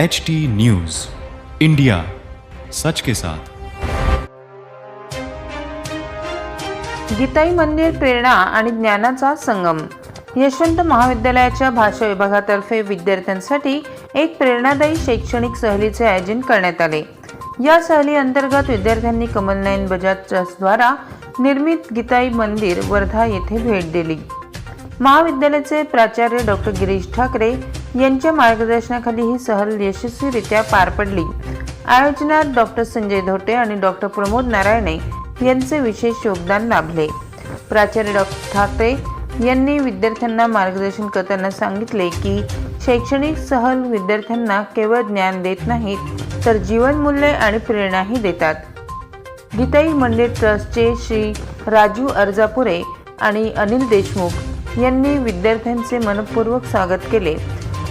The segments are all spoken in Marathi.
एच टी न्यूज इंडिया सच के साथ गीताई मंदिर प्रेरणा आणि ज्ञानाचा संगम. यशवंत महाविद्यालयाच्या भाषा विभागातर्फे विद्यार्थ्यांसाठी एक प्रेरणादायी शैक्षणिक सहलीचे आयोजन करण्यात आले. या सहली अंतर्गत विद्यार्थ्यांनी कमलनयन बजाज ट्रस्टद्वारा निर्मित गीताई मंदिर वर्धा येथे भेट दिली. महाविद्यालयाचे प्राचार्य डॉक्टर गिरीश ठाकरे यांच्या मार्गदर्शनाखाली ही सहल यशस्वीरित्या पार पडली. आयोजनात डॉक्टर संजय धोटे आणि डॉक्टर प्रमोद नारायणे यांचे विशेष योगदान लाभले. प्राचार्य डॉक्टर ठाकरे यांनी विद्यार्थ्यांना मार्गदर्शन करताना सांगितले की शैक्षणिक सहल विद्यार्थ्यांना केवळ ज्ञान देत नाहीत तर जीवनमूल्ये आणि प्रेरणाही देतात. गीताई मंदिर ट्रस्टचे श्री राजू अर्जापुरे आणि अनिल देशमुख यांनी विद्यार्थ्यांचे मनपूर्वक स्वागत केले.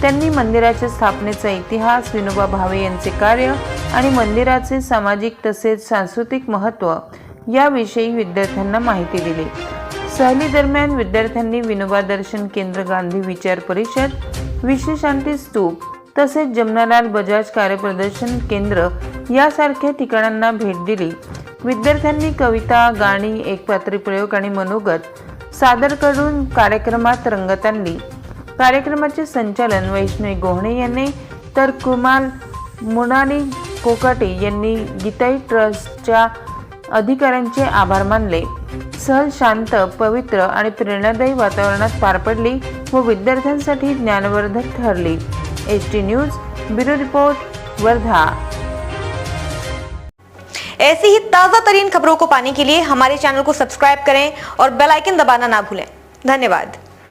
त्यांनी मंदिराच्या स्थापनेचा इतिहास विनोबा भावे यांचे कार्य आणि मंदिराचे सामाजिक तसेच सांस्कृतिक महत्त्व याविषयी विद्यार्थ्यांना माहिती दिली. सहली दरम्यान विद्यार्थ्यांनी विनोबा दर्शन केंद्र गांधी विचार परिषद विश्वशांती स्तूप तसेच जमनालाल बजाज कार्यप्रदर्शन केंद्र यासारख्या ठिकाणांना भेट दिली. विद्यार्थ्यांनी कविता गाणी एकपात्री प्रयोग आणि मनोगत सादर करून कार्यक्रमात रंगत आणली. कार्यक्रमाचे संचालन वैष्णवी गोहणे यांनी तर कुमाल मुनाली कोकाटे यांनी गीताई ट्रस्टच्या अधिकाऱ्यांचे आभार मानले. सहज शांत पवित्र आणि प्रेरणादायी वातावरणात पार पडली व विद्यार्थ्यांसाठी ज्ञानवर्धक ठरली. H T news bureau report Wardha. ऐसी ही ताज़ा तरीन खबरों को पाने के लिए हमारे चैनल को सब्सक्राइब करें और बेल आइकन दबाना ना भूलें। धन्यवाद।